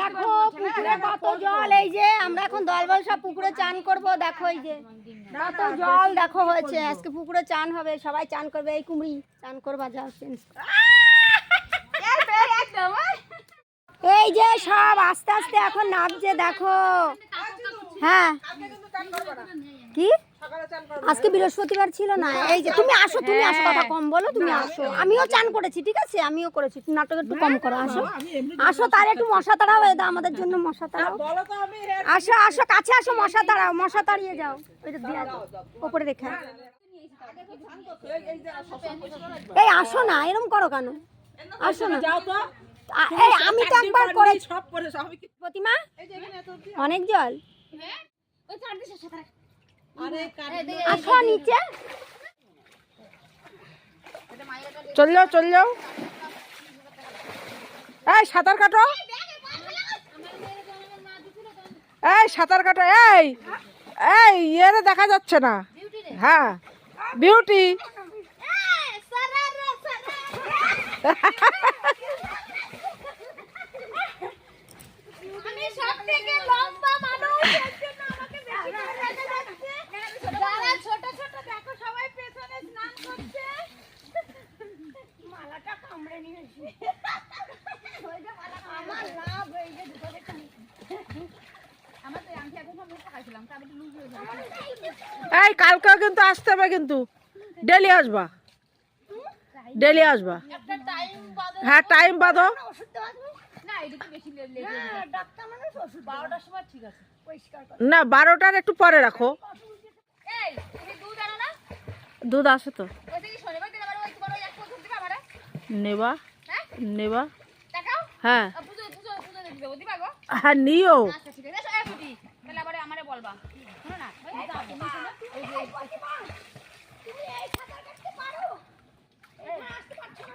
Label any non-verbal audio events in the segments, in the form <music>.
দেখো, পুকুরে কত জল, এই যে আমরা এখন দলবল পুকুরে চান করব, দেখো এই যে। কত জল দেখো হয়েছে, আজকে পুকুরে চান হবে, সবাই চান করবে, এই কুমড়ি চান করবা, যাও চেঞ্জ এই যে সব আস্তে আস্তে এখন নামছে, দেখো। হ্যাঁ। কি? আজকে বৃহস্পতিবার ছিল না এই যে তুমি আসো তুমি আসো কথা কম বলো তুমি আসো। আমিও চান করেছি ঠিক আছে? আমিও করেছি নাটক একটু কম করো আসো। আসো তার একটু মশা তাড়াও এই দাও আমাদের জন্য মশা তাড়াও। আসো আসো কাছে আসো মশা তাড়াও মশা তাড়িয়ে যাও। ওইটা দিয়ে দাও ওপরে রেখে এই আসো না এরকম করো কেন? আসো না। যাও তো। এই আমি তো একবার করেছি। সব করে সব কি প্রতিমা? অনেক জল। আরে কার আসো নিচে। চল যাও চল যাও এই সাঁতার কাটো। এই সাঁতার কাটো। এই এই ইয়েরে দেখা যাচ্ছে না। হ্যাঁ বিউটি আমি সব থেকে লম্বা মানুষ এর জন্য আমাকে বেশি করে দেখা যাচ্ছে যারা ছোট ছোট দেখো সবাই পেছনে স্নান করছে মালাটা কামড়ে নিয়েছে আমার লাভ হয়ে গেছে তোদের কানে। আমার তো আমি এখন সব খাইছিলাম তারপর লুজ হয়ে যাবে এই কালকে কিন্তু আসতে হবে কিন্তু। ডেলি আসবা। ডেলি আসবা। একটা টাইম বাদে হ্যাঁ টাইম বাঁধো না বারোটার একটু পরে রাখো। দুধ আসে তো। নেবা। নেবা। হ্যাঁ। হ্যাঁ আবার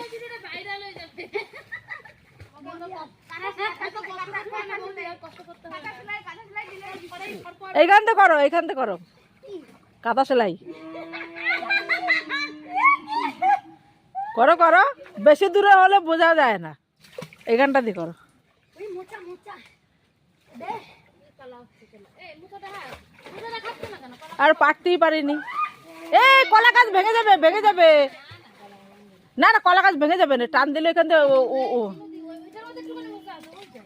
ওই ভিডিওটা ভাইরাল হয়ে যাবে। কষ্ট করতে হয় না। এইখান থেকে করো এইখান থেকে করো। কাঁথা সেলাই। করো করো। বেশি দূরে হলে বোঝা যায় না। এইখানটা দিয়ে করো। হ্যাঁ? আর পারতেই পারিনি। এই কলা গাছ ভেঙে যাবে ভেঙে যাবে। না না কলা গাছ ভেঙে যাবে না। টান দিলে এখান থেকে ও ও ও ওইটার মধ্যে একটুখানি মুখে আছে, ওই যে।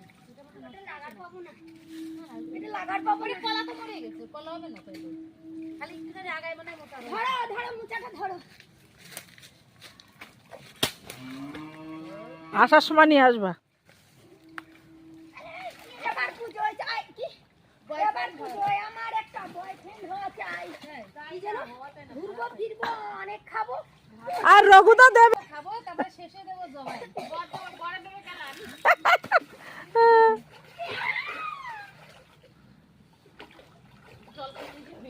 এটা লাগার পাবো না। কলা তো মরে গেছে, কলা হবে না তো খালি একটুখানি আগায় মনে মোটা হবে। আসার সময় নিয়ে আসবা আর রঘুদা দেবে খাব, তারপরে শেষে দেবো জবাই। <laughs> বর দেবো, বরে দেবে কালার। এই তো, এই তো, ওই দেখো, ওই দেখো, আসছে না মানে? ওই দেখো, কি সুন্দর আসছে। ওটা গ্রামের ঝাড়ু বল।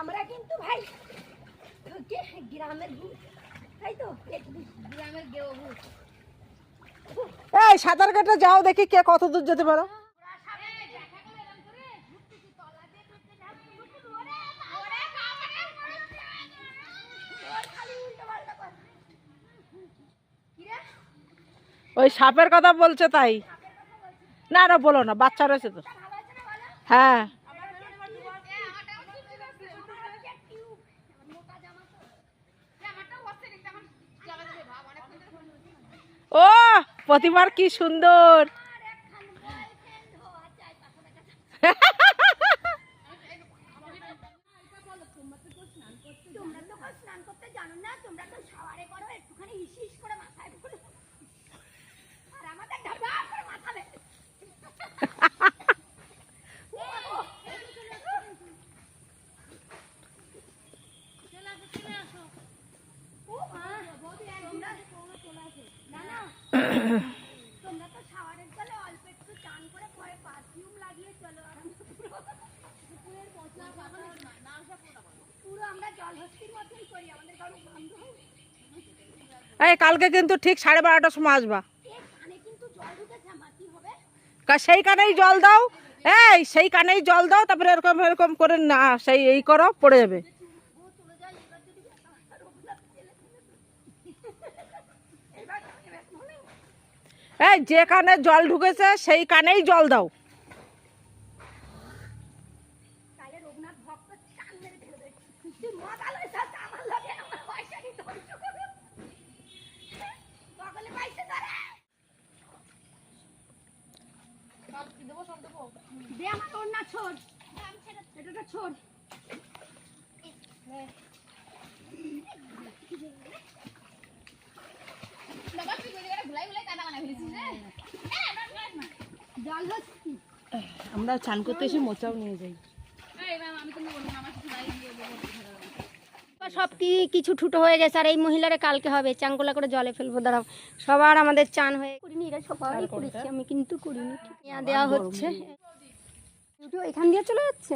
আমরা কিন্তু ভাই কে গ্রামের ভূত তাই তো? গ্রামের গেও ভূত। এই সাঁতার কাটা যাও দেখি কে কত দূর যেতে পারো এই, দেখা গেল এরম করে, ঘুরতেছি, তলা দিয়ে ঘুরতে যাচ্ছি, ঘুরতেছি, ওরে বাবা, ওরে বাবা, ওর খালি উল্টোপাল্টা করে। কিরে? ওই সাপের কথা বলছে তাই। না না, বলো না, বাচ্চা রয়েছে তো। হ্যাঁ। ও, প্রতিমার কি সুন্দর। স্নান করতে জানো না, তোমরা তো করো, একটুখানি হিস হিস করে মাথায় পড়ো আর আমাদের ঢাকা করে মাথা বেঁধে তোমরা তো শাওয়ারের জলে অল্প একটু চান করে পরে পারফিউম লাগিয়ে চলো আর আমরা পুরো পুকুরের মশলা পুরো আমরা জল হস্তির মতোই করি আমাদের কারও বন্ধ এই, কালকে কিন্তু ঠিক সাড়ে বারোটার সময় আসবা। সেই কানেই জল দাও। এই সেই কানেই জল দাও, তারপরে এরকম এরকম করে না, সেই এই করো, পড়ে যাবে। এই যে কানে জল ঢুকেছে সেই কানেই জল দাও তাহলে রঘুনাথ ভক্ত চান মেরে ফেলে দেবে তুই মজালো সাথে আমার লাগে আমার পয়সা নিয়ে ধ্বংস করো সকলে পয়সা ধরে দে আমার ওর না ছোট এটা ছোট বাবা তুই ওই জায়গাটা ঘুলাই ঘুলাই কাদা বানাই ফেলেছিস রে হ্যাঁ? না না না জল হচ্ছে আমরা চান করতে এসে মোচাও নিয়ে যাই এই ম্যাম আমি তুমি বলব না আমার সাথে দাঁড়িয়ে গিয়ে বলব সব কি কিছু ঠুটো হয়ে গেছে আর এই মহিলারে কালকে হবে। চাঙ্গুলা করে জলে ফেলব দাঁড়াও। সবার আমাদের চান হয়ে করিনি এরা সবাই করেছি আমি কিন্তু করিনি। দেওয়া হচ্ছে। এখান দিয়ে চলে যাচ্ছে?